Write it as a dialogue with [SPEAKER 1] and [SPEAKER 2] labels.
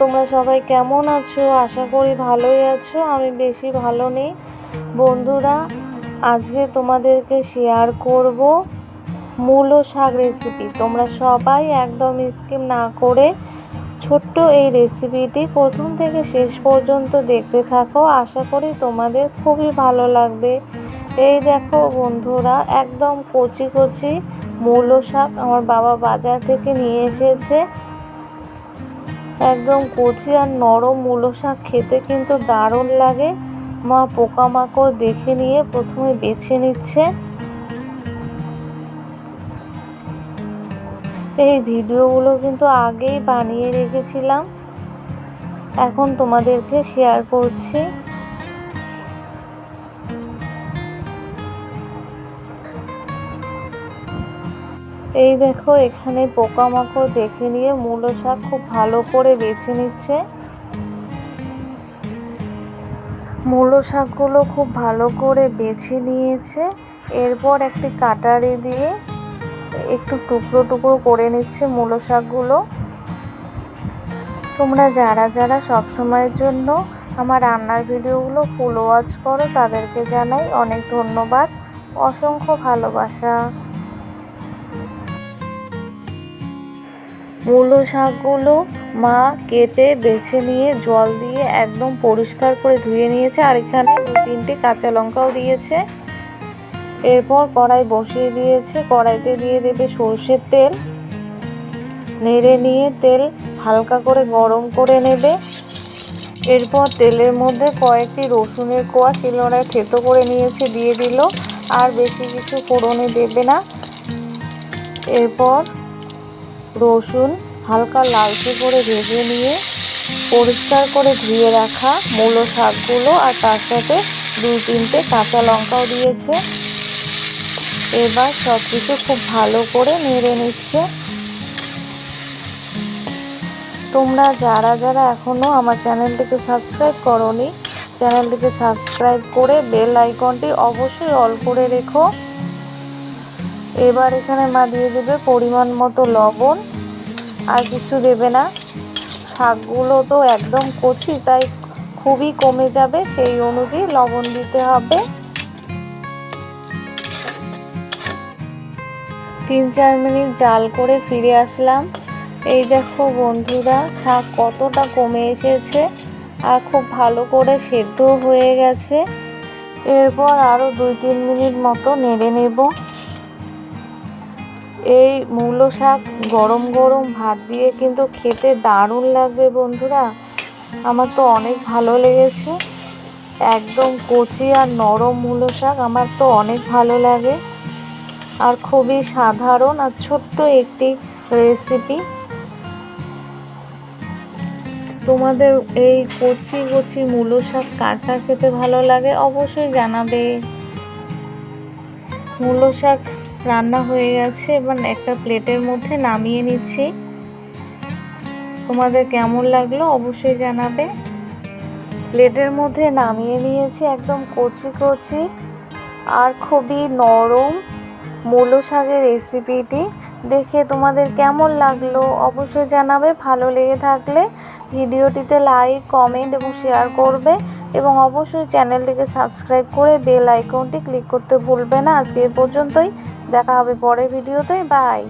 [SPEAKER 1] তোমরা সবাই কেমন আছো? আশা করি ভালোই আছো, আমি বেশি ভালো নেই। বন্ধুরা, আজকে তোমাদেরকে শেয়ার করব মূলো শাক রেসিপি তোমরা সবাই একদম স্কিম না করে ছোট্ট এই রেসিপিটি প্রথম থেকে শেষ পর্যন্ত দেখতে থাকো। আশা করি তোমাদের খুবই ভালো লাগবে। এই দেখো বন্ধুরা, একদম কচি কচি মূলো শাক আমার বাবা বাজার থেকে নিয়ে এসেছে। একদম কচি আর নরম মূলো শাক খেতে কিন্তু দারুণ লাগে। মা পোকামাকড় দেখে নিয়ে প্রথমে বেছে নিচ্ছে। এই ভিডিওগুলো কিন্তু আগেই বানিয়ে রেখেছিলাম। এখন তোমাদেরকে শেয়ার করছি। এই দেখো, এখানে পোকামাকড় দেখে নিয়ে মূলো শাক খুব ভালো করে বেছে নিচ্ছে। মূলো শাকগুলো খুব ভালো করে বেছে নিয়েছে। এরপর একটি কাটারি দিয়ে একটু টুকরো টুকরো করে নিচ্ছে মূলো শাকগুলো। তোমরা যারা যারা সব সময়ের জন্য আমার রান্নার ভিডিওগুলো ফুল ওয়াচ করো, তাদেরকে জানাই অনেক ধন্যবাদ। অসংখ্য ভালোবাসা। মূলো শাকগুলো মা কেটে, বেছে নিয়ে, জল দিয়ে একদম পরিষ্কার করে ধুয়ে নিয়েছে আর এখানে দু তিনটে কাঁচা লঙ্কাও দিয়েছে। এরপর কড়াই বসিয়ে দিয়েছে। কড়াইতে দিয়ে দেবে সর্ষের তেল। নেড়ে নিয়ে তেল হালকা করে গরম করে নেবে। এরপর তেলের মধ্যে কয়েকটি রসুনের কোয়া শিলনোড়ায় থেতো করে নিয়েছে, দিয়ে দিল। আর বেশি কিছু ফোড়নে দেবে না। এরপর রসুন হালকা লালচে করে ভেজে নিয়ে পরিষ্কার করে ধুয়ে রাখা মূলো শাকগুলো আর তার সাথে দুই তিনটে কাঁচা লঙ্কাও দিয়েছে। এবার সব কিছু খুব ভালো করে নেড়ে নিচ্ছে। তোমরা যারা যারা এখনও আমার চ্যানেলটিকে সাবস্ক্রাইব করনি, চ্যানেলটিকে সাবস্ক্রাইব করে বেল আইকনটি অবশ্যই অল করে রেখো। এবার এখানে মা দিয়ে দেবে পরিমাণ মতো লবণ, আর কিছু দেবে না। শাকগুলো তো একদম কচি, তাই খুবই কমে যাবে, সেই অনুযায়ী লবণ দিতে হবে। তিন চার মিনিট জাল করে ফিরে আসলাম। এই দেখো বন্ধুরা, শাক কতটা কমে এসেছে, আর খুব ভালো করে সেদ্ধ হয়ে গেছে। এরপর আরও দুই তিন মিনিট মতো নেড়ে নেব। এই মূলো শাক গরম গরম ভাত দিয়ে কিন্তু খেতে দারুণ লাগবে বন্ধুরা। আমার তো অনেক ভালো লেগেছে। একদম কচি আর নরম মূলো শাক আমার তো অনেক ভালো লাগে। আর খুবই সাধারণ আর ছোট্ট একটি রেসিপি তোমাদের এই কচি কচি মূলো শাক কার খেতে ভালো লাগে অবশ্যই জানাবে। মূলো শাক রান্না হয়ে গেছে, এবার একটা প্লেটের মধ্যে নামিয়ে নিচ্ছি। তোমাদের কেমন লাগল অবশ্যই জানাবে। প্লেটের মধ্যে নামিয়ে নিয়েছি একদম কচি কচি আর খুবই নরম মূলো শাকের রেসিপিটি। দেখে তোমাদের কেমন লাগল অবশ্যই জানাবে, ভালো লেগে থাকলে ভিডিওটিতে লাইক, কমেন্ট এবং শেয়ার করবে। এবং অবশ্যই চ্যানেলটিকে সাবস্ক্রাইব করে বেল আইকনটি ক্লিক করতে ভুলবে না। আজকে এ পর্যন্তই। দেখা হবে পরের ভিডিওতে। বাই।